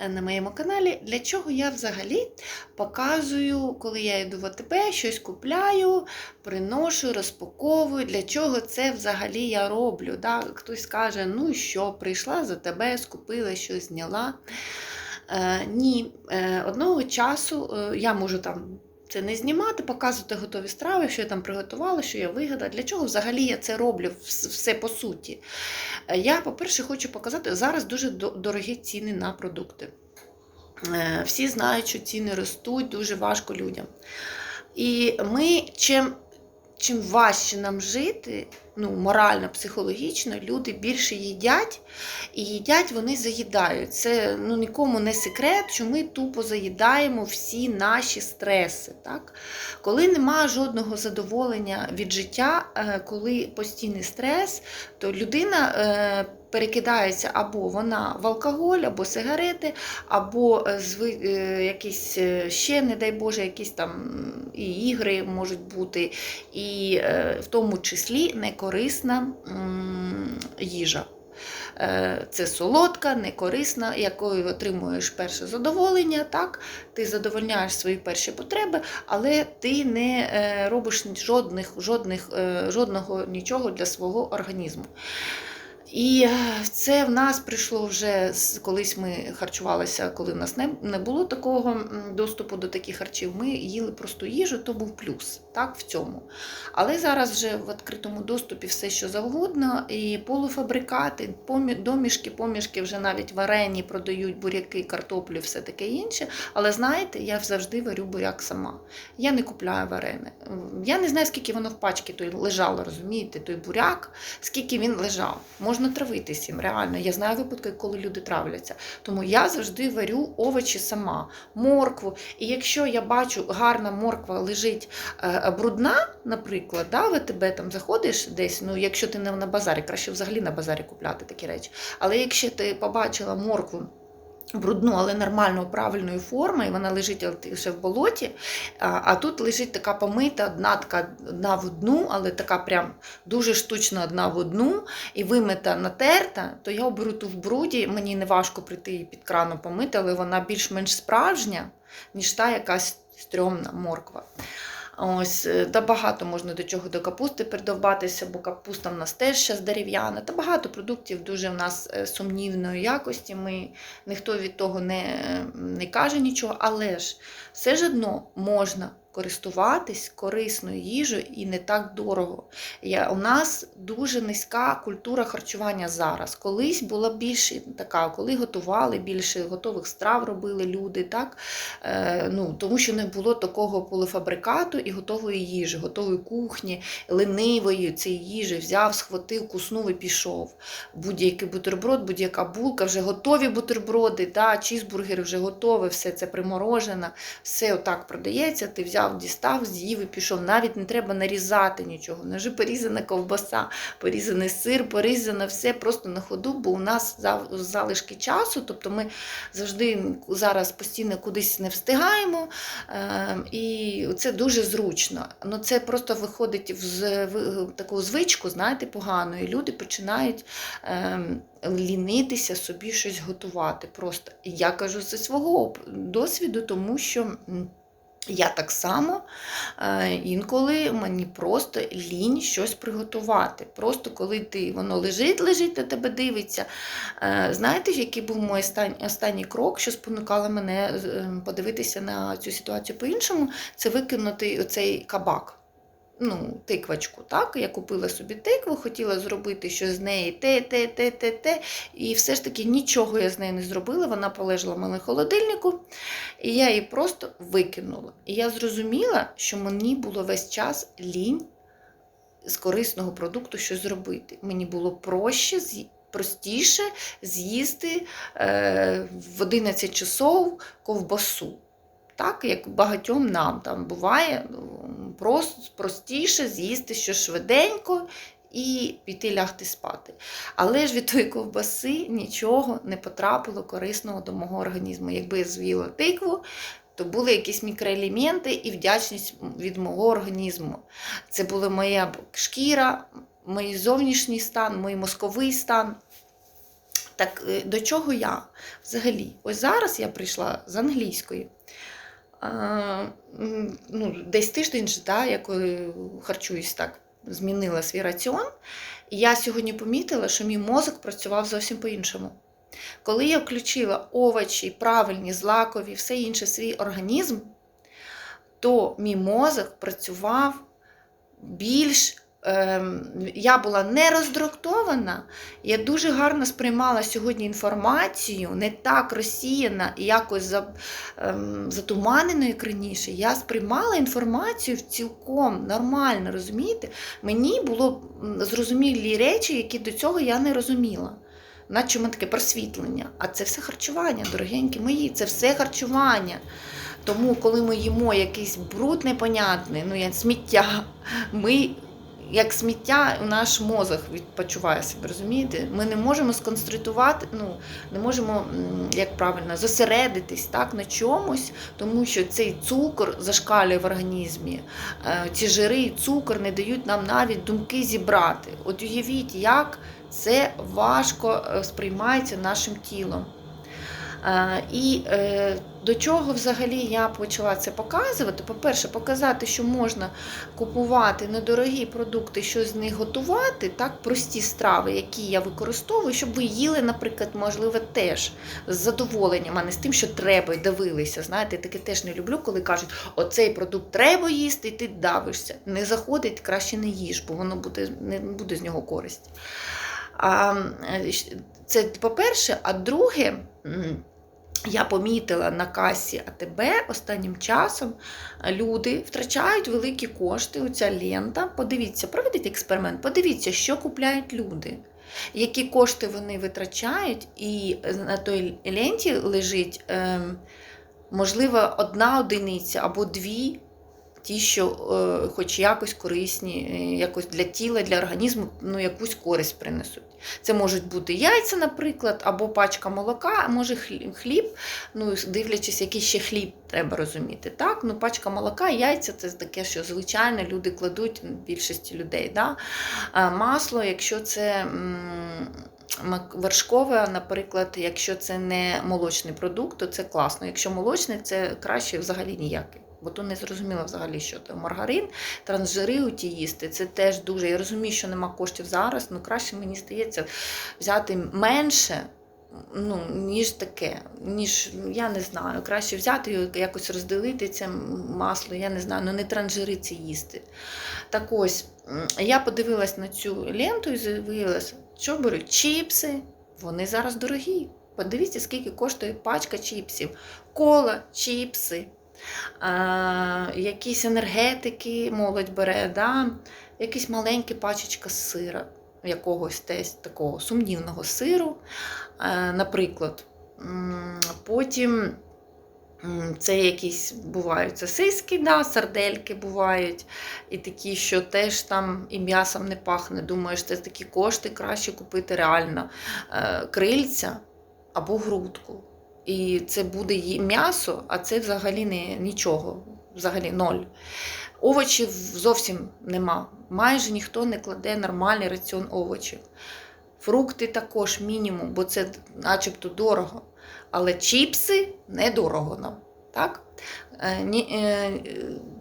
е, на моєму каналі, для чого я взагалі показую, коли я йду в АТБ, щось купляю, приношу, розпаковую, для чого це взагалі я роблю. Да? Хтось каже, ну що, прийшла за тебе, скупила щось, зняла. Е, ні, е, одного часу я можу там це не знімати, показувати готові страви, що я там приготувала, що я вигадала. Для чого взагалі я це роблю все по суті? Е, Я, по-перше, хочу показати, зараз дуже дорогі ціни на продукти. Е, Всі знають, що ціни ростуть, дуже важко людям. І ми чим, чим важче нам жити, ну, морально, психологічно, люди більше їдять, і їдять вони заїдають. Це ну, нікому не секрет, що ми тупо заїдаємо всі наші стреси. Так? Коли немає жодного задоволення від життя, е, коли постійний стрес, то людина перекидається або вона в алкоголь, або сигарети, або е, е, якісь е, ще, не дай Боже, якісь там і ігри можуть бути, і в тому числі некорисна їжа. Це солодка, некорисна, якою отримуєш перше задоволення, так? ти задовольняєш свої перші потреби, але ти не робиш жодних, жодних, жодного нічого для свого організму. І е, це в нас прийшло вже колись ми харчувалися, коли в нас не, не було такого доступу до таких харчів. Ми їли просту їжу, то був плюс так, в цьому. Але зараз вже в відкритому доступі все, що завгодно, і полуфабрикати, домішки, помішки вже навіть варені продають буряки, картоплю, все таке інше. Але знаєте, я завжди варю буряк сама. Я не купляю варене. Я не знаю, скільки воно в пачці той лежало, розумієте, той буряк, скільки він лежав. Можна травитись їм, реально. Я знаю випадки, коли люди травляться. Тому я завжди варю овочі сама, моркву. І якщо я бачу, гарна морква лежить е, брудна, наприклад, да, ви тебе там заходиш десь, ну якщо ти не на базарі, краще взагалі на базарі купляти такі речі. Але якщо ти побачила моркву. Брудну, але нормальної, правильної форми, і вона лежить лише в болоті, а, тут лежить така помита, одна така одна в одну, але така прям дуже штучна одна в одну, і вимита натерта, то я оберу ту в бруді. Мені не важко прийти і під краном помити, але вона більш-менш справжня, ніж та якась стрьомна морква. Ось, е, та багато можна до чого до капусти придовбатися, бо капуста в нас теж зараз дерев'яна. Та багато продуктів дуже в нас е, сумнівної якості. Ми, ніхто від того не, не каже нічого, але ж все ж одно можна користуватись корисною їжею і не так дорого. Я, у нас дуже низька культура харчування зараз. Колись була більше така, коли готували більше готових страв робили люди, так? Е, ну, тому що не було такого полуфабрикату і готової їжі, готової кухні, ленивої цієї їжі взяв, схватив, куснув і пішов. Будь-який бутерброд, будь-яка булка, вже готові бутерброди, да, чізбургери вже готові, все це приморожено, все отак продається. Ти взяв, дістав, з'їв і пішов. Навіть не треба нарізати нічого. Не вже порізана ковбаса, порізаний сир, порізано все просто на ходу, бо у нас залишки часу, тобто ми завжди зараз постійно кудись не встигаємо, е, і це дуже зручно. Ну, це просто виходить в, таку звичку, знаєте, погану, і люди починають е, лінитися собі щось готувати. Просто я кажу зі свого досвіду, тому що. Я так само е, інколи мені просто лінь щось приготувати. Просто коли ти воно лежить, лежить на тебе дивиться. Е, Знаєте, який був мій останній крок, що спонукало мене е, подивитися на цю ситуацію по-іншому, це викинути оцей кабак. Ну, тиквочку, так? Я купила собі тикву, хотіла зробити щось з неї те, те, те, те, те. І все ж таки нічого я з нею не зробила. Вона полежала в мене в холодильнику, і я її просто викинула. І я зрозуміла, що мені було весь час лінь з корисного продукту щось зробити. Мені було проще, з'ї- простіше з'їсти е, в 11 часов ковбасу. Так, як багатьом нам там буває ну, просто, простіше з'їсти щось швиденько і піти лягти спати. Але ж від тої ковбаси нічого не потрапило корисного до мого організму. Якби я з'їла тикву, то були якісь мікроелементи і вдячність від мого організму. Це була моя шкіра, мій зовнішній стан, мій мозковий стан. Так е, до чого я взагалі? Ось зараз я прийшла з англійської. Ну, десь тиждень да, я коли харчуюсь так, змінила свій раціон. І я сьогодні помітила, що мій мозок працював зовсім по-іншому. Коли я включила овочі, правильні, злакові, все інше свій організм, то мій мозок працював більш. Ем, Я була не роздруктована, я дуже гарно сприймала сьогодні інформацію, не так розсіяна і якось ем, затуманена, як раніше. Я сприймала інформацію цілком нормально, розумієте? Мені було зрозумілі речі, які до цього я не розуміла. Наче ми таке просвітлення. А це все харчування, дорогенькі мої, це все харчування. Тому, коли ми їмо якийсь бруд непонятний, ну як сміття, ми. Як сміття, наш мозок відпочиває себе, розумієте? Ми не можемо сконцентрувати, ну не можемо, як правильно, зосередитись так на чомусь, тому що цей цукор зашкалює в організмі. Е, Ці жири і цукор не дають нам навіть думки зібрати. От уявіть, як це важко е, сприймається нашим тілом. Е, І е, до чого взагалі я почала це показувати? По-перше, показати, що можна купувати недорогі продукти, щось з них готувати, так, прості страви, які я використовую, щоб ви їли, наприклад, можливо, теж з задоволенням, а не з тим, що треба, і дивилися. Знаєте, таке теж не люблю, коли кажуть, оцей продукт треба їсти, і ти давишся. Не заходить, краще не їж, бо воно буде, не буде з нього користі. А, е, це по-перше, а друге, я помітила на касі АТБ останнім часом люди втрачають великі кошти. Оця лента. Подивіться, проведіть експеримент, подивіться, що купляють люди, які кошти вони витрачають, і на той ленті лежить, ем, можливо, одна одиниця або дві. Ті, що е, хоч якось корисні, е, якось для тіла, для організму, ну якусь користь принесуть. Це можуть бути яйця, наприклад, або пачка молока, а може хліб, ну дивлячись, який ще хліб треба розуміти. Так? Ну, Пачка молока, яйця це таке, що звичайно люди кладуть більшості людей. Да? А масло, якщо це. Вершкове, наприклад, якщо це не молочний продукт, то це класно. Якщо молочний, це краще взагалі ніякий. Бо то не зрозуміло взагалі, що це маргарин, трансжири ті їсти. Це теж дуже. Я розумію, що нема коштів зараз, ну краще мені здається взяти менше, ну, ніж таке. Ніж, я не знаю, краще взяти його, якось розділити це масло, я не знаю, ну не транжири це їсти. Так ось, я подивилась на цю ленту і виявилася, що беруть чіпси, вони зараз дорогі. Подивіться, скільки коштує пачка чіпсів, кола, чіпси якісь енергетики молодь бере, да? якась маленька пачечка сира, якогось теж такого сумнівного сиру, наприклад. Потім це якісь бувають сосиски, да, сардельки бувають, і такі, що теж там і м'ясом не пахне. Думаєш, це такі кошти краще купити реально е, крильця або грудку. І це буде м'ясо, а це взагалі не, нічого, взагалі ноль. Овочів зовсім нема. Майже ніхто не кладе нормальний раціон овочів. Фрукти також мінімум, бо це начебто дорого. Але чіпси недорого нам. Так? Е, е,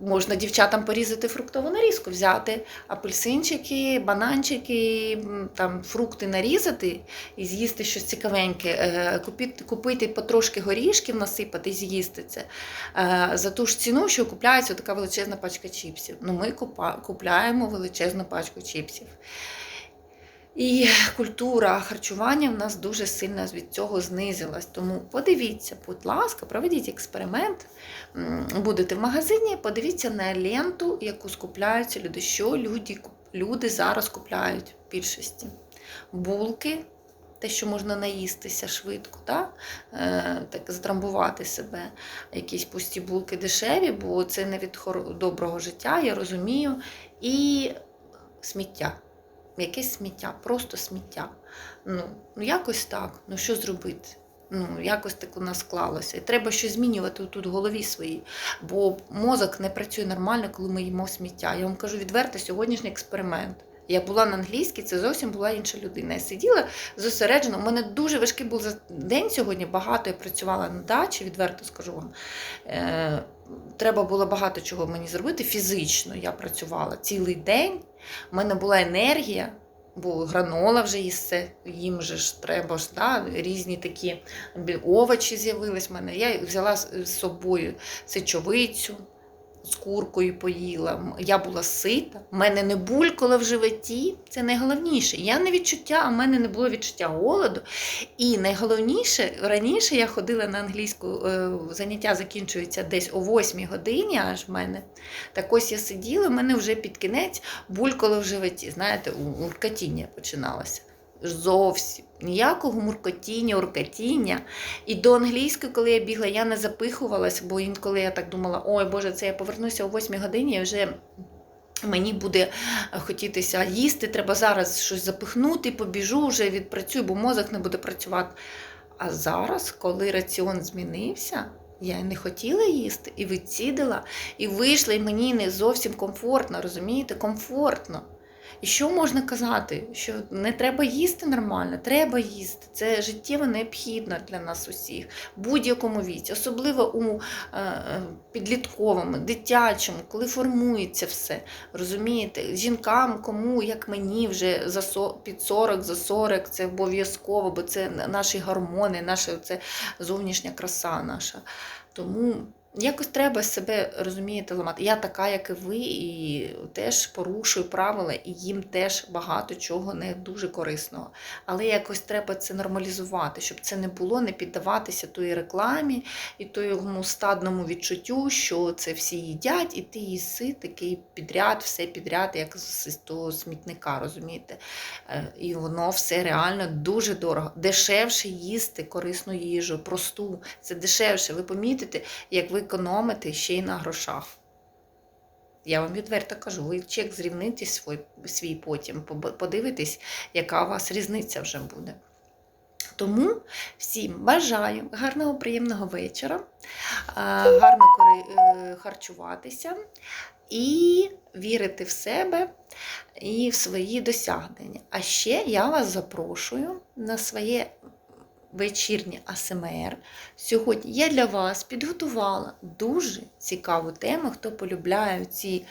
можна дівчатам порізати фруктову нарізку, взяти апельсинчики, бананчики, там, фрукти нарізати і з'їсти щось цікавеньке, е, купити, купити потрошки горішків, насипати і з'їсти це. За ту ж ціну, що купляється така величезна пачка чіпсів. Ну, ми купляємо величезну пачку чіпсів. І культура харчування в нас дуже сильно від цього знизилась. Тому подивіться, будь ласка, проведіть експеримент. Будете в магазині, подивіться на ленту, яку скупляються люди. Що люди, люди зараз купляють в більшості? Булки, те, що можна наїстися швидко, да? е, так затрамбувати себе. Якісь пусті булки дешеві, бо це не від доброго життя, я розумію. І сміття. Якесь сміття, просто сміття. Ну, ну якось так. Ну що зробити? Ну, якось так у нас склалося. І треба щось змінювати тут в голові своїй. Бо мозок не працює нормально, коли ми їмо сміття. Я вам кажу відверто, сьогоднішній експеримент. Я була на англійській, це зовсім була інша людина. Я сиділа зосереджено. У мене дуже важкий був день сьогодні. Багато я працювала на дачі, відверто скажу вам. Е, треба було багато чого мені зробити. Фізично я працювала цілий день. У мене була енергія, бо гранола вже їсти, їм же ж треба ж да, різні такі овочі з'явились в мене. Я взяла з собою сечовицю. З куркою поїла, я була сита, в мене не булькало в животі, це найголовніше. Я не відчуття, а в мене не було відчуття голоду. І найголовніше, раніше я ходила на англійську, е, заняття закінчується десь о 8 годині, аж в мене. Так ось я сиділа, в мене вже під кінець булькало в животі. Знаєте, у- уркотіння починалося. Зовсім ніякого муркотіння, уркотіння. І до англійської, коли я бігла, я не запихувалась, бо інколи я так думала, ой Боже, це я повернуся о 8 годині і вже. Мені буде хотітися їсти, треба зараз щось запихнути, побіжу, вже відпрацюю, бо мозок не буде працювати. А зараз, коли раціон змінився, я не хотіла їсти і відсідила, і вийшла, і мені не зовсім комфортно, розумієте? Комфортно. І що можна казати? Що не треба їсти нормально, треба їсти. Це життєво необхідно для нас усіх, в будь-якому віці, особливо у е, е, підлітковому, дитячому, коли формується все. Розумієте, жінкам, кому, як мені, вже за під 40, за 40, це обов'язково, бо це наші гормони, наша це зовнішня краса наша. Тому якось треба себе розумієте, ламати. Я така, як і ви, і теж порушую правила, і їм теж багато чого не дуже корисного. Але якось треба це нормалізувати, щоб це не було, не піддаватися тої рекламі і тому стадному відчуттю, що це всі їдять, і ти їси такий підряд, все підряд, як з того смітника, розумієте? Е, І воно все реально дуже дорого. Дешевше їсти корисну їжу, просту. Це дешевше. Ви помітите, як ви економите ще й на грошах. Я вам відверто кажу, ви чек зрівните свій, свій потім, подивитесь, яка у вас різниця вже буде. Тому всім бажаю гарного, приємного вечора, гарно е, харчуватися і вірити в себе і в свої досягнення. А ще я вас запрошую на своє вечірнє АСМР. Сьогодні я для вас підготувала дуже цікаву тему. Хто полюбляє ці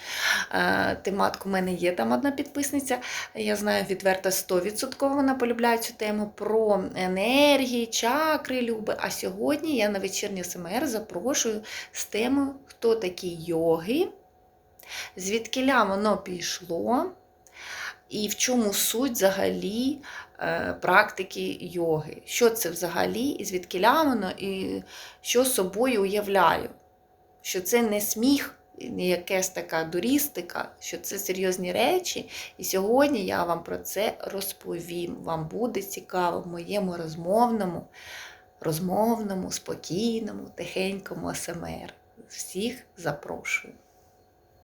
е, тематку, у мене є там одна підписниця. Я знаю відверто 100% вона полюбляє цю тему про енергії, чакри, люби. А сьогодні я на вечірнє АСМР запрошую з темою Хто такі йоги, звідкиля воно пішло. І в чому суть взагалі е, практики йоги? Що це взагалі, і звідкиля воно, і що собою уявляю? Що це не сміх, не якась така дурістика, що це серйозні речі. І сьогодні я вам про це розповім. Вам буде цікаво в моєму розмовному, розмовному, спокійному, тихенькому АСМР. Всіх запрошую.